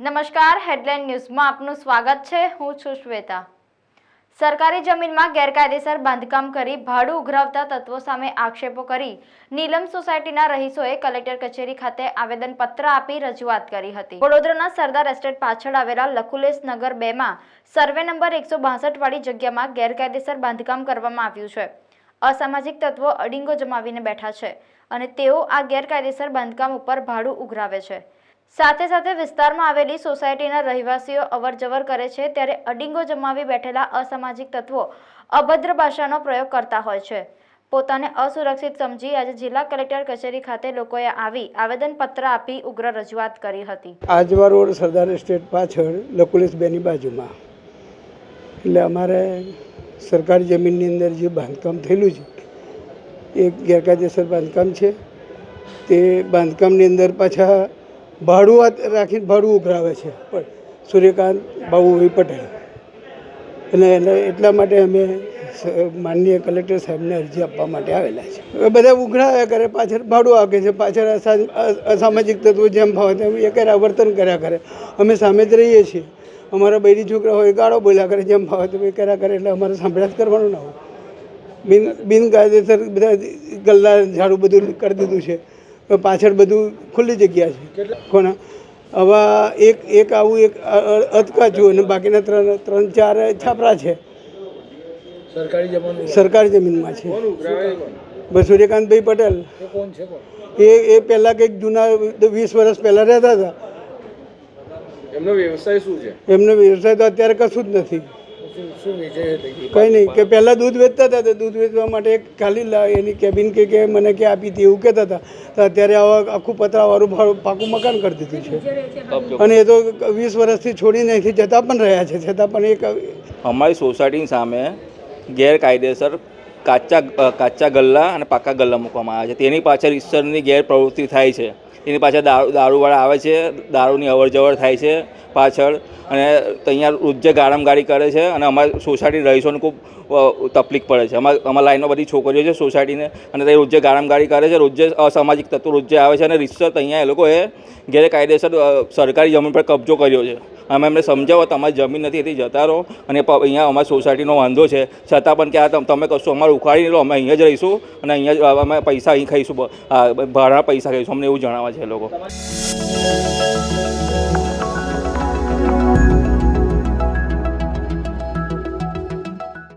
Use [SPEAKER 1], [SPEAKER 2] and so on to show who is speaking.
[SPEAKER 1] નમસ્કાર હેડલાઇન ન્યૂઝમાં આપનું સ્વાગત છે. હું છું શ્વેતા. સરકારી જમીનમાં ગેરકાયદેસર બાંધકામ કરી ભાડું ઉઘરાવતા તત્વો સામે આક્ષેપો કરી નીલમ સોસાયટીના રહીશોએ કલેક્ટર કચેરી ખાતે આવેદનપત્ર આપી રજૂઆત કરી હતી. વડોદરાના સરદાર એસ્ટેટ પાછળ આવેલા લખુલેશ નગર બેમાં સર્વે નંબર એકસો વાળી જગ્યામાં ગેરકાયદેસર બાંધકામ કરવામાં આવ્યું છે. અસામાજિક તત્વો અડિંગો જમાવીને બેઠા છે અને તેઓ આ ગેરકાયદેસર બાંધકામ ઉપર ભાડું ઉઘરાવે છે. સાથે સાથે વિસ્તારમાં આવેલી સોસાયટીના રહેવાસીઓ અવરજવર કરે છે ત્યારે અડિંગો જમાવી બેઠેલા અસામાજિક તત્વો અભદ્ર ભાષાનો પ્રયોગ કરતા હોય છે. પોતાને અસુરક્ષિત સમજી આજે જિલ્લા કલેક્ટર કચેરી ખાતે લોકોએ આવી આવેદનપત્ર આપી ઉગ્ર રજૂઆત કરી હતી.
[SPEAKER 2] આજવા રોડ સરદાર એસ્ટેટ પાછળ લકુલેશબેની બાજુમાં. એટલે અમારે સરકારી જમીનની અંદર જે બાંધકામ થયેલું છે, એ ગેરકાયદેસર બાંધકામ છે. તે બાંધકામની અંદર પાછા ભાડું રાખીને ભાડું ઉઘરાવે છે. પણ સૂર્યકાંત બાબુભાઈ પટેલ. અને એટલે માટે અમે માનનીય કલેક્ટર સાહેબને અરજી આપવા માટે આવેલા છે. હવે બધા ઉઘરાવ્યા કરે, પાછળ ભાડું આપે છે, પાછળ અસામાજિક તત્વો જેમ ભાવે તેમ એ કર્યા વર્તન કર્યા કરે. અમે સામે જ રહીએ છીએ. અમારા બૈરી છોકરા હોય, ગાળો બોલ્યા કરે, જેમ ભાવે તેમ એ કર્યા કરે, એટલે અમારે સાંભળ્યા જ કરવાનું ના હોય. બિન બિનકાયદેસર બધા ગલ્લા ઝાડું બધું કરી દીધું છે. પાછળ બધું ખુલ્લી જગ્યા છે. કોના હવે એક એક આવું એક અ- અ- અટકાચું અને બાકીના ત્રણ ત્રણ ચાર છાપરા છે.
[SPEAKER 3] સરકારી
[SPEAKER 2] જમીનમાં. છે. સૂર્યકાંતભાઈ પટેલ.
[SPEAKER 3] એ
[SPEAKER 2] એ પહેલાં કંઈક જૂના વીસ વર્ષ પહેલાં રહેતા હતા.
[SPEAKER 3] એમનો વ્યવસાય શું છે?
[SPEAKER 2] એમનો વ્યવસાય તો અત્યારે કશું જ નથી? કંઈ નહીં કે પહેલાં દૂધ વેચતા હતા તો દૂધ વેચવા માટે એક ખાલી લા- એની કેબિન કે કે મને કે આપી હતી એવું કહેતા હતા. તો અત્યારે આવા આખું પતરાવાળું પાકું મકાન કરી દીધું છે. અને એ તો વીસ વર્ષથી છોડીને અહીંથી જતા પણ રહ્યા છે છતાં પણ એક
[SPEAKER 4] અમારી સોસાયટીની સામે ગેરકાયદેસર કાચા કાચા ગલ્લા અને પાકા ગલ્લા મૂકવામાં આવ્યા છે. તેની પાછળ ઈશ્વરની ગેરપ્રવૃત્તિ થાય છે. તેની પાછળ દારૂ, દારૂવાળા આવે છે, દારૂની અવરજવર થાય છે પાછળ અને અહીંયા રોજે ગાળામગાળી કરે છે અને અમારી સોસાયટી રહીશોને ખૂબ તકલીફ પડે છે. અમારા અમારા લાઈનમાં બધી છોકરીઓ છે સોસાયટીને અને તે રોજે ગાળામગાળી કરે છે, રોજે અસામાજિક તત્વો રોજે આવે છે અને રિશ્વત અહીંયા એ લોકોએ ગેરકાયદેસર સરકારી જમીન પર કબજો કર્યો છે. અમે એમને સમજાવો, તમારી જમીન નથી, એથી જતા રહો. અને અહીંયા અમારી સોસાયટીનો વાંધો છે. છતાં પણ કે આ તમ- કશું અમારે ઉખાડી લો, અમે અહીંયા જ રહીશું અને અહીંયા અમે પૈસા અહીં ખાઈશું ભાડા પૈસા ખાઈશું. અમને એવું જણાવે છે એ લોકો.